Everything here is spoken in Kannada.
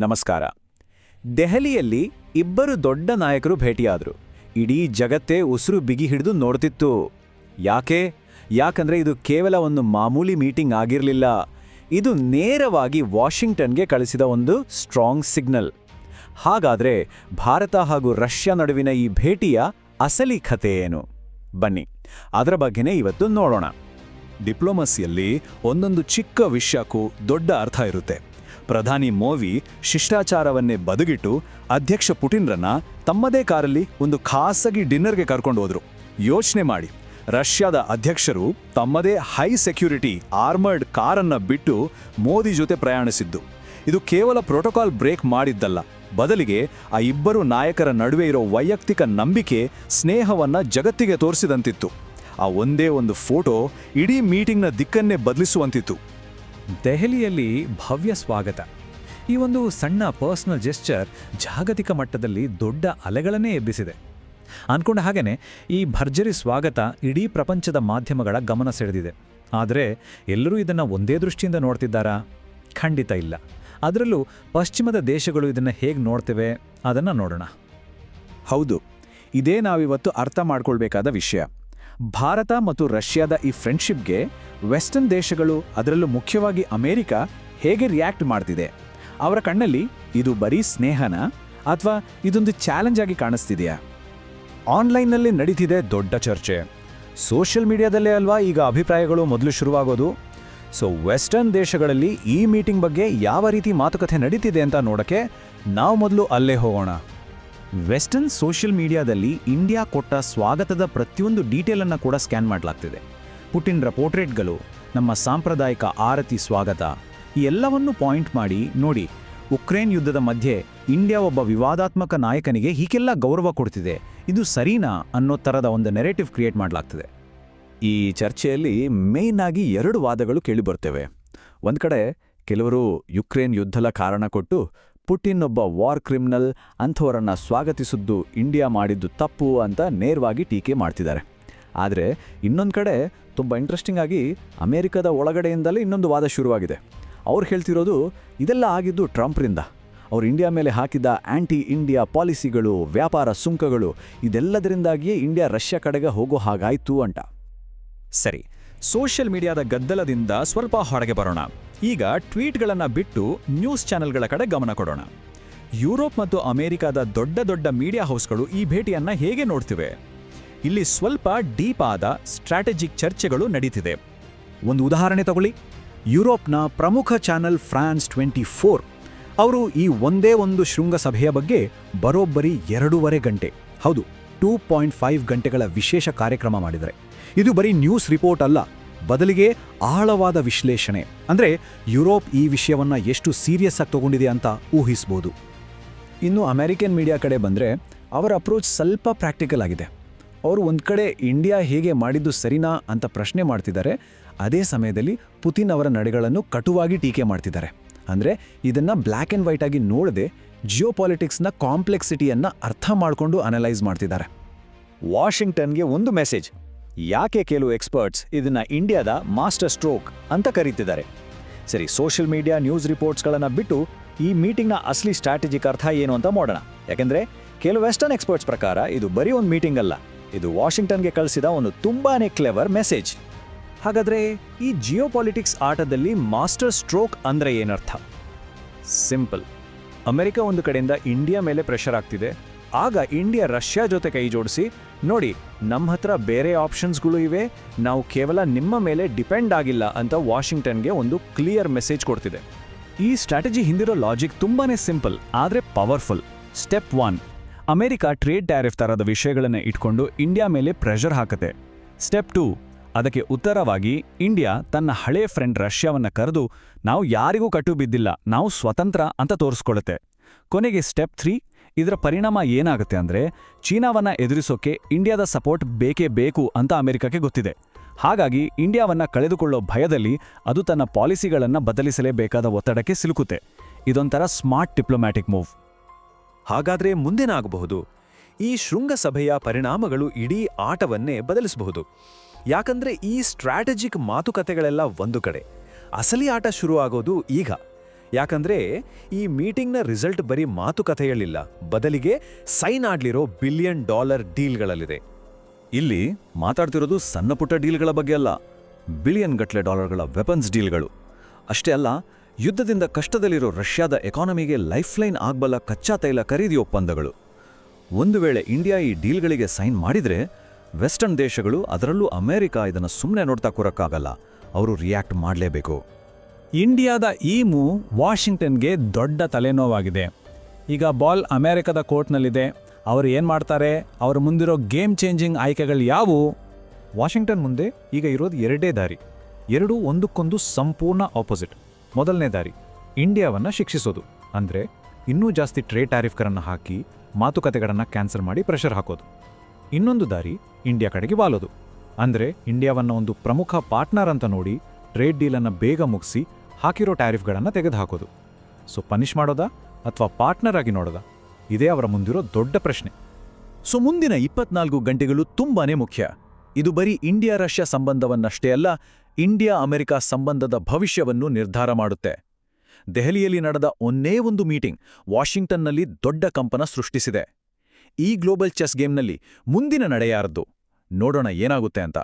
ನಮಸ್ಕಾರ. ದೆಹಲಿಯಲ್ಲಿ ಇಬ್ಬರು ದೊಡ್ಡ ನಾಯಕರು ಭೇಟಿಯಾದರು. ಇಡೀ ಜಗತ್ತೇ ಉಸಿರು ಬಿಗಿ ಹಿಡಿದು ನೋಡ್ತಿತ್ತು. ಯಾಕೆ? ಯಾಕಂದ್ರೆ ಇದು ಕೇವಲ ಒಂದು ಮಾಮೂಲಿ ಮೀಟಿಂಗ್ ಆಗಿರಲಿಲ್ಲ. ಇದು ನೇರವಾಗಿ ವಾಷಿಂಗ್ಟನ್ಗೆ ಕಳಿಸಿದ ಒಂದು ಸ್ಟ್ರಾಂಗ್ ಸಿಗ್ನಲ್. ಹಾಗಾದರೆ ಭಾರತ ಹಾಗೂ ರಷ್ಯಾ ನಡುವಿನ ಈ ಭೇಟಿಯ ಅಸಲಿ ಕಥೆ ಏನು? ಬನ್ನಿ, ಅದರ ಬಗ್ಗೆನೇ ಇವತ್ತು ನೋಡೋಣ. ಡಿಪ್ಲೊಮಸಿಯಲ್ಲಿ ಒಂದೊಂದು ಚಿಕ್ಕ ವಿಷಯಕ್ಕೂ ದೊಡ್ಡ ಅರ್ಥ ಇರುತ್ತೆ. ಪ್ರಧಾನಿ ಮೋವಿ ಶಿಷ್ಟಾಚಾರವನ್ನೇ ಬದುಗಿಟ್ಟು ಅಧ್ಯಕ್ಷ ಪುಟಿನ್ರನ್ನ ತಮ್ಮದೇ ಕಾರಲ್ಲಿ ಒಂದು ಖಾಸಗಿ ಡಿನ್ನರ್ಗೆ ಕರ್ಕೊಂಡು ಹೋದ್ರು. ಯೋಚನೆ ಮಾಡಿ. ರಷ್ಯಾದ ಅಧ್ಯಕ್ಷರು ತಮ್ಮದೇ ಹೈ ಸೆಕ್ಯೂರಿಟಿ ಆರ್ಮರ್ಡ್ ಕಾರನ್ನು ಬಿಟ್ಟು ಮೋದಿ ಜೊತೆ ಪ್ರಯಾಣಿಸಿದ್ದು. ಇದು ಕೇವಲ ಪ್ರೋಟೋಕಾಲ್ ಬ್ರೇಕ್ ಮಾಡಿದ್ದಲ್ಲ. ಬದಲಿಗೆ ಆ ಇಬ್ಬರು ನಾಯಕರ ನಡುವೆ ಇರೋ ವೈಯಕ್ತಿಕ ನಂಬಿಕೆ ಸ್ನೇಹವನ್ನು ಜಗತ್ತಿಗೆ ತೋರಿಸಿದಂತಿತ್ತು. ಆ ಒಂದೇ ಒಂದು ಫೋಟೋ ಇಡೀ ಮೀಟಿಂಗ್ನ ದಿಕ್ಕನ್ನೇ ಬದಲಿಸುವಂತಿತ್ತು. ದೆಹಲಿಯಲ್ಲಿ ಭವ್ಯ ಸ್ವಾಗತ. ಈ ಒಂದು ಸಣ್ಣ ಪರ್ಸನಲ್ ಜೆಸ್ಚರ್ ಜಾಗತಿಕ ಮಟ್ಟದಲ್ಲಿ ದೊಡ್ಡ ಅಲೆಗಳನ್ನೇ ಎಬ್ಬಿಸಿದೆ. ಅಂದ್ಕೊಂಡ ಹಾಗೆಯೇ ಈ ಭರ್ಜರಿ ಸ್ವಾಗತ ಇಡೀ ಪ್ರಪಂಚದ ಮಾಧ್ಯಮಗಳ ಗಮನ ಸೆಳೆದಿದೆ. ಆದರೆ, ಎಲ್ಲರೂ ಇದನ್ನು ಒಂದೇ ದೃಷ್ಟಿಯಿಂದ ನೋಡ್ತಿದ್ದಾರಾ? ಖಂಡಿತ ಇಲ್ಲ. ಅದರಲ್ಲೂ ಪಶ್ಚಿಮದ ದೇಶಗಳು ಇದನ್ನು ಹೇಗೆ ನೋಡ್ತೇವೆ ಅದನ್ನು ನೋಡೋಣ. ಹೌದು. ಇದೇ ನಾವಿವತ್ತು ಅರ್ಥ ಮಾಡ್ಕೊಳ್ಬೇಕಾದ ವಿಷಯ. ಭಾರತ ಮತ್ತು ರಷ್ಯಾದ ಈ ಫ್ರೆಂಡ್ಶಿಪ್ಗೆ ವೆಸ್ಟರ್ನ್ ದೇಶಗಳು, ಅದರಲ್ಲೂ ಮುಖ್ಯವಾಗಿ ಅಮೆರಿಕ, ಹೇಗೆ ರಿಯಾಕ್ಟ್ ಮಾಡ್ತಿದೆ? ಅವರ ಕಣ್ಣಲ್ಲಿ ಇದು ಬರೀ ಸ್ನೇಹನ ಅಥವಾ ಇದೊಂದು ಚಾಲೆಂಜ್ ಆಗಿ ಕಾಣಿಸ್ತಿದೆಯಾ? ಆನ್ಲೈನ್ನಲ್ಲಿ ನಡೀತಿದೆ ದೊಡ್ಡ ಚರ್ಚೆ. ಸೋಷಿಯಲ್ ಮೀಡಿಯಾದಲ್ಲೇ ಅಲ್ವಾ ಈಗ ಅಭಿಪ್ರಾಯಗಳು ಮೊದಲು ಶುರುವಾಗೋದು? ಸೊ, ವೆಸ್ಟರ್ನ್ ದೇಶಗಳಲ್ಲಿ ಈ ಮೀಟಿಂಗ್ ಬಗ್ಗೆ ಯಾವ ರೀತಿ ಮಾತುಕತೆ ನಡೀತಿದೆ ಅಂತ ನೋಡಕ್ಕೆ ನಾವು ಮೊದಲು ಅಲ್ಲೇ ಹೋಗೋಣ. ವೆಸ್ಟರ್ನ್ ಸೋಷಿಯಲ್ ಮೀಡಿಯಾದಲ್ಲಿ ಇಂಡಿಯಾ ಕೊಟ್ಟ ಸ್ವಾಗತದ ಪ್ರತಿಯೊಂದು ಡೀಟೇಲನ್ನು ಕೂಡ ಸ್ಕ್ಯಾನ್ ಮಾಡಲಾಗ್ತಿದೆ. ಪುಟಿನ್ರ ಪೋರ್ಟ್ರೇಟ್ಗಳು ನಮ್ಮ ಸಾಂಪ್ರದಾಯಿಕ ಆರತಿ ಸ್ವಾಗತ, ಈ ಎಲ್ಲವನ್ನೂ ಪಾಯಿಂಟ್ ಮಾಡಿ, ನೋಡಿ, ಉಕ್ರೇನ್ ಯುದ್ಧದ ಮಧ್ಯೆ ಇಂಡಿಯಾ ಒಬ್ಬ ವಿವಾದಾತ್ಮಕ ನಾಯಕನಿಗೆ ಹೀಗೆಲ್ಲ ಗೌರವ ಕೊಡ್ತಿದೆ. ಇದು ಸರಿನಾ ಅನ್ನೋ ಥರದ ಒಂದು ನೆರೇಟಿವ್ ಕ್ರಿಯೇಟ್ ಮಾಡಲಾಗ್ತಿದೆ. ಈ ಚರ್ಚೆಯಲ್ಲಿ ಮೇಯ್ನ್ ಆಗಿ ಎರಡು ವಾದಗಳು ಕೇಳಿಬರ್ತೇವೆ ಒಂದು ಕಡೆ ಕೆಲವರು ಯುಕ್ರೇನ್ ಯುದ್ಧದ ಕಾರಣ ಕೊಟ್ಟು ಪುಟಿನ್ ಒಬ್ಬ ವಾರ್ ಕ್ರಿಮಿನಲ್ ಅಂಥವರನ್ನು ಸ್ವಾಗತಿಸಿದ್ದು ಇಂಡಿಯಾ ಮಾಡಿದ್ದು ತಪ್ಪು ಅಂತ ನೇರವಾಗಿ ಟೀಕೆ ಮಾಡ್ತಿದ್ದಾರೆ. ಆದರೆ ಇನ್ನೊಂದು ಕಡೆ ತುಂಬ ಇಂಟ್ರೆಸ್ಟಿಂಗ್ ಆಗಿ ಅಮೇರಿಕದ ಒಳಗಡೆಯಿಂದಲೇ ಇನ್ನೊಂದು ವಾದ ಶುರುವಾಗಿದೆ. ಅವ್ರು ಹೇಳ್ತಿರೋದು, ಇದೆಲ್ಲ ಆಗಿದ್ದು ಟ್ರಂಪ್ರಿಂದ. ಅವ್ರು ಇಂಡಿಯಾ ಮೇಲೆ ಹಾಕಿದ್ದ ಆ್ಯಂಟಿ ಇಂಡಿಯಾ ಪಾಲಿಸಿಗಳು, ವ್ಯಾಪಾರ ಸುಂಕಗಳು, ಇದೆಲ್ಲದರಿಂದಾಗಿಯೇ ಇಂಡಿಯಾ ರಷ್ಯಾ ಕಡೆಗೆ ಹೋಗೋ ಹಾಗಾಯಿತು ಅಂತ. ಸರಿ, ಸೋಷಿಯಲ್ ಮೀಡಿಯಾದ ಗದ್ದಲದಿಂದ ಸ್ವಲ್ಪ ಹೊರಗೆ ಬರೋಣ. ಈಗ ಟ್ವೀಟ್ಗಳನ್ನು ಬಿಟ್ಟು ನ್ಯೂಸ್ ಚಾನೆಲ್ಗಳ ಕಡೆ ಗಮನ ಕೊಡೋಣ. ಯುರೋಪ್ ಮತ್ತು ಅಮೆರಿಕದ ದೊಡ್ಡ ದೊಡ್ಡ ಮೀಡಿಯಾ ಹೌಸ್ಗಳು ಈ ಭೇಟಿಯನ್ನು ಹೇಗೆ ನೋಡ್ತಿವೆ? ಇಲ್ಲಿ ಸ್ವಲ್ಪ ಡೀಪ್ ಆದ ಸ್ಟ್ರಾಟಜಿಕ್ ಚರ್ಚೆಗಳು ನಡೀತಿದೆ. ಒಂದು ಉದಾಹರಣೆ ತಗೊಳ್ಳಿ. ಯುರೋಪ್ನ ಪ್ರಮುಖ ಚಾನೆಲ್ ಫ್ರಾನ್ಸ್ ಟ್ವೆಂಟಿ ಫೋರ್ ಅವರು ಈ ಒಂದೇ ಒಂದು ಶೃಂಗಸಭೆಯ ಬಗ್ಗೆ ಬರೋಬ್ಬರಿ ಎರಡೂವರೆ ಗಂಟೆ, ಹೌದು, ಟೂ ಪಾಯಿಂಟ್ ಫೈವ್ ಗಂಟೆಗಳ ವಿಶೇಷ ಕಾರ್ಯಕ್ರಮ ಮಾಡಿದರೆ ಇದು ಬರೀ ನ್ಯೂಸ್ ರಿಪೋರ್ಟ್ ಅಲ್ಲ ಬದಲಿಗೆ ಆಳವಾದ ವಿಶ್ಲೇಷಣೆ. ಅಂದರೆ ಯುರೋಪ್ ಈ ವಿಷಯವನ್ನು ಎಷ್ಟು ಸೀರಿಯಸ್ ಆಗಿ ತಗೊಂಡಿದೆ ಅಂತ ಊಹಿಸ್ಬೋದು. ಇನ್ನು ಅಮೆರಿಕನ್ ಮೀಡಿಯಾ ಕಡೆ ಬಂದರೆ ಅವರ ಅಪ್ರೋಚ್ ಸ್ವಲ್ಪ ಪ್ರಾಕ್ಟಿಕಲ್ ಆಗಿದೆ. ಅವರು ಒಂದು ಕಡೆ ಇಂಡಿಯಾ ಹೇಗೆ ಮಾಡಿದ್ದು ಸರಿನಾ ಅಂತ ಪ್ರಶ್ನೆ ಮಾಡ್ತಿದ್ದಾರೆ. ಅದೇ ಸಮಯದಲ್ಲಿ ಪುತಿನ್ ಅವರ ನಡೆಗಳನ್ನು ಕಟುವಾಗಿ ಟೀಕೆ ಮಾಡ್ತಿದ್ದಾರೆ. ಅಂದರೆ ಇದನ್ನು ಬ್ಲ್ಯಾಕ್ ಆ್ಯಂಡ್ ವೈಟ್ ಆಗಿ ನೋಡದೆ ಜಿಯೋಪಾಲಿಟಿಕ್ಸ್ನ ಕಾಂಪ್ಲೆಕ್ಸಿಟಿಯನ್ನು ಅರ್ಥ ಮಾಡಿಕೊಂಡು ಅನಲೈಸ್ ಮಾಡ್ತಿದ್ದಾರೆ. ವಾಷಿಂಗ್ಟನ್ಗೆ ಒಂದು ಮೆಸೇಜ್ ಯಾಕೆ ಕೆಲವು ಎಕ್ಸ್ಪರ್ಟ್ಸ್ ಇದನ್ನ ಇಂಡಿಯಾದ ಮಾಸ್ಟರ್ ಸ್ಟ್ರೋಕ್ ಅಂತ ಕರೀತಿದ್ದಾರೆ? ಸರಿ, ಸೋಷಿಯಲ್ ಮೀಡಿಯಾ ನ್ಯೂಸ್ ರಿಪೋರ್ಟ್ಸ್ಗಳನ್ನು ಬಿಟ್ಟು ಈ ಮೀಟಿಂಗ್ನ ಅಸಲಿ ಸ್ಟ್ರಾಟಜಿಕ್ ಅರ್ಥ ಏನು ಅಂತ ಮಾಡೋಣ ಯಾಕೆಂದ್ರೆ ಕೆಲವು ವೆಸ್ಟರ್ನ್ ಎಕ್ಸ್ಪರ್ಟ್ಸ್ ಪ್ರಕಾರ ಇದು ಬರೀ ಒಂದು ಮೀಟಿಂಗ್ ಅಲ್ಲ, ಇದು ವಾಷಿಂಗ್ಟನ್ಗೆ ಕಳಿಸಿದ ಒಂದು ತುಂಬಾನೇ ಕ್ಲೆವರ್ ಮೆಸೇಜ್. ಹಾಗಾದ್ರೆ ಈ ಜಿಯೋಪಾಲಿಟಿಕ್ಸ್ ಆಟದಲ್ಲಿ ಮಾಸ್ಟರ್ ಸ್ಟ್ರೋಕ್ ಅಂದ್ರೆ ಏನರ್ಥ? ಸಿಂಪಲ್. ಅಮೆರಿಕ ಒಂದು ಕಡೆಯಿಂದ ಇಂಡಿಯಾ ಮೇಲೆ ಪ್ರೆಷರ್ ಆಗ್ತಿದೆ ಆಗ ಇಂಡಿಯಾ ರಷ್ಯಾ ಜೊತೆ ಕೈ ಜೋಡಿಸಿ, ನೋಡಿ ನಮ್ಮ ಹತ್ರ ಬೇರೆ ಆಪ್ಷನ್ಸ್ಗಳು ಇವೆ, ನಾವು ಕೇವಲ ನಿಮ್ಮ ಮೇಲೆ ಡಿಪೆಂಡ್ ಆಗಿಲ್ಲ ಅಂತ ವಾಷಿಂಗ್ಟನ್ಗೆ ಒಂದು ಕ್ಲಿಯರ್ ಮೆಸೇಜ್ ಕೊಡ್ತಿದೆ. ಈ ಸ್ಟ್ರಾಟಜಿ ಹಿಂದಿರೋ ಲಾಜಿಕ್ ತುಂಬಾನೇ ಸಿಂಪಲ್, ಆದರೆ powerful. Step one, America trade tariff ತರದ ವಿಷಯಗಳನ್ನು ಇಟ್ಕೊಂಡು ಇಂಡಿಯಾ ಮೇಲೆ ಪ್ರೆಷರ್ ಹಾಕುತ್ತೆ. ಸ್ಟೆಪ್ ಟೂ, ಅದಕ್ಕೆ ಉತ್ತರವಾಗಿ, ಇಂಡಿಯಾ ತನ್ನ ಹಳೆ ಫ್ರೆಂಡ್ ರಷ್ಯಾವನ್ನ ಕರೆದು, ನಾವು ಯಾರಿಗೂ ಕಟ್ಟು ಬಿದ್ದಿಲ್ಲ, ನಾವು ಸ್ವತಂತ್ರ ಅಂತ ತೋರಿಸ್ಕೊಳ್ಳುತ್ತೆ ಕೊನೆಗೆ ಸ್ಟೆಪ್ ತ್ರೀ ಇದರ ಪರಿಣಾಮ ಏನಾಗುತ್ತೆ ಅಂದರೆ ಚೀನಾವನ್ನು ಎದುರಿಸೋಕೆ ಇಂಡಿಯಾದ ಸಪೋರ್ಟ್ ಬೇಕೇ ಬೇಕು ಅಂತ ಅಮೆರಿಕಕ್ಕೆ ಗೊತ್ತಿದೆ. ಹಾಗಾಗಿ ಇಂಡಿಯಾವನ್ನು ಕಳೆದುಕೊಳ್ಳೋ ಭಯದಲ್ಲಿ ಅದು ತನ್ನ ಪಾಲಿಸಿಗಳನ್ನು ಬದಲಿಸಲೇಬೇಕಾದ ಒತ್ತಡಕ್ಕೆ ಸಿಲುಕುತ್ತೆ. ಇದೊಂಥರ ಸ್ಮಾರ್ಟ್ ಡಿಪ್ಲೊಮ್ಯಾಟಿಕ್ ಮೂವ್. ಹಾಗಾದರೆ ಮುಂದೇನಾಗಬಹುದು? ಈ ಶೃಂಗಸಭೆಯ ಪರಿಣಾಮಗಳು ಇಡೀ ಆಟವನ್ನೇ ಬದಲಿಸಬಹುದು. ಯಾಕಂದ್ರೆ ಈ ಸ್ಟ್ರಾಟಜಿಕ್ ಮಾತುಕತೆಗಳೆಲ್ಲ ಒಂದು ಕಡೆ. ಅಸಲಿ ಆಟ ಶುರುವಾಗೋದು ಈಗ. ಯಾಕಂದ್ರೆ ಈ ಮೀಟಿಂಗ್ನ ರಿಸಲ್ಟ್ ಬರೀ ಮಾತುಕತೆಯಲ್ಲಿಲ್ಲ ಬದಲಿಗೆ ಸೈನ್ ಆಡ್ಲಿರೋ ಬಿಲಿಯನ್ ಡಾಲರ್ ಡೀಲ್ಗಳಲ್ಲಿದೆ. ಇಲ್ಲಿ ಮಾತಾಡ್ತಿರೋದು ಸಣ್ಣ ಪುಟ್ಟ ಡೀಲ್ಗಳ ಬಗ್ಗೆ ಅಲ್ಲ ಬಿಲಿಯನ್ ಗಟ್ಟಲೆ ಡಾಲರ್ಗಳ ವೆಪನ್ಸ್ ಡೀಲ್ಗಳು. ಅಷ್ಟೇ ಅಲ್ಲ, ಯುದ್ಧದಿಂದ ಕಷ್ಟದಲ್ಲಿರೋ ರಷ್ಯಾದ ಎಕಾನಮಿಗೆ ಲೈಫ್ಲೈನ್ ಆಗಬಲ್ಲ ಕಚ್ಚಾ ತೈಲ ಖರೀದಿ ಒಪ್ಪಂದಗಳು. ಒಂದು ವೇಳೆ ಇಂಡಿಯಾ ಈ ಡೀಲ್ಗಳಿಗೆ ಸೈನ್ ಮಾಡಿದರೆ ವೆಸ್ಟರ್ನ್ ದೇಶಗಳು ಅದರಲ್ಲೂ ಅಮೆರಿಕ ಇದನ್ನು ಸುಮ್ಮನೆ ನೋಡ್ತಾ ಕೂರಕ್ಕಾಗಲ್ಲ. ಅವರು ರಿಯಾಕ್ಟ್ ಮಾಡಲೇಬೇಕು. ಇಂಡಿಯಾದ ಈ ಮೂವ್ ವಾಷಿಂಗ್ಟನ್ಗೆ ದೊಡ್ಡ ತಲೆನೋವಾಗಿದೆ. ಈಗ ಬಾಲ್ ಅಮೆರಿಕದ ಕೋರ್ಟ್ನಲ್ಲಿದೆ. ಅವರು ಏನು ಮಾಡ್ತಾರೆ? ಅವ್ರ ಮುಂದಿರೋ ಗೇಮ್ ಚೇಂಜಿಂಗ್ ಆಯ್ಕೆಗಳು ಯಾವುವು? ವಾಷಿಂಗ್ಟನ್ ಮುಂದೆ ಈಗ ಇರೋದು ಎರಡೇ ದಾರಿ. ಎರಡೂ ಒಂದಕ್ಕೊಂದು ಸಂಪೂರ್ಣ ಆಪೋಸಿಟ್ ಮೊದಲನೇ ದಾರಿ, ಇಂಡಿಯಾವನ್ನು ಶಿಕ್ಷಿಸೋದು. ಅಂದರೆ ಇನ್ನೂ ಜಾಸ್ತಿ ಟ್ರೇಡ್ ಟ್ಯಾರಿಫ್ಗಳನ್ನು ಹಾಕಿ ಮಾತುಕತೆಗಳನ್ನು ಕ್ಯಾನ್ಸಲ್ ಮಾಡಿ ಪ್ರೆಷರ್ ಹಾಕೋದು. ಇನ್ನೊಂದು ದಾರಿ, ಇಂಡಿಯಾ ಕಡೆಗೆ ವಾಲೋದು. ಅಂದರೆ ಇಂಡಿಯಾವನ್ನು ಒಂದು ಪ್ರಮುಖ ಪಾರ್ಟ್ನರ್ ಅಂತ ನೋಡಿ ಟ್ರೇಡ್ ಡೀಲನ್ನು ಬೇಗ ಮುಗಿಸಿ ಹಾಕಿರೋ ಟ್ಯಾರಿಫ್ಗಳನ್ನು ತೆಗೆದುಹಾಕೋದು. ಸೊ ಪನಿಷ್ ಮಾಡೋದಾ ಅಥವಾ ಪಾರ್ಟ್ನರ್ ಆಗಿ ನೋಡೋದಾ? ಇದೇ ಅವರ ಮುಂದಿರೋ ದೊಡ್ಡ ಪ್ರಶ್ನೆ. ಸೊ ಮುಂದಿನ ಇಪ್ಪತ್ನಾಲ್ಕು ಗಂಟೆಗಳು ತುಂಬಾನೇ ಮುಖ್ಯ. ಇದು ಬರೀ ಇಂಡಿಯಾ ರಷ್ಯಾ ಸಂಬಂಧವನ್ನಷ್ಟೇ ಅಲ್ಲ ಇಂಡಿಯಾ ಅಮೆರಿಕ ಸಂಬಂಧದ ಭವಿಷ್ಯವನ್ನು ನಿರ್ಧಾರ ಮಾಡುತ್ತೆ. ದೆಹಲಿಯಲ್ಲಿ ನಡೆದ ಒಂದೇ ಒಂದು ಮೀಟಿಂಗ್ ವಾಷಿಂಗ್ಟನ್ನಲ್ಲಿ ದೊಡ್ಡ ಕಂಪನ ಸೃಷ್ಟಿಸಿದೆ. ಈ ಗ್ಲೋಬಲ್ ಚೆಸ್ ಗೇಮ್ನಲ್ಲಿ ಮುಂದಿನ ನಡೆಯಾರದ್ದು ನೋಡೋಣ ಏನಾಗುತ್ತೆ ಅಂತ.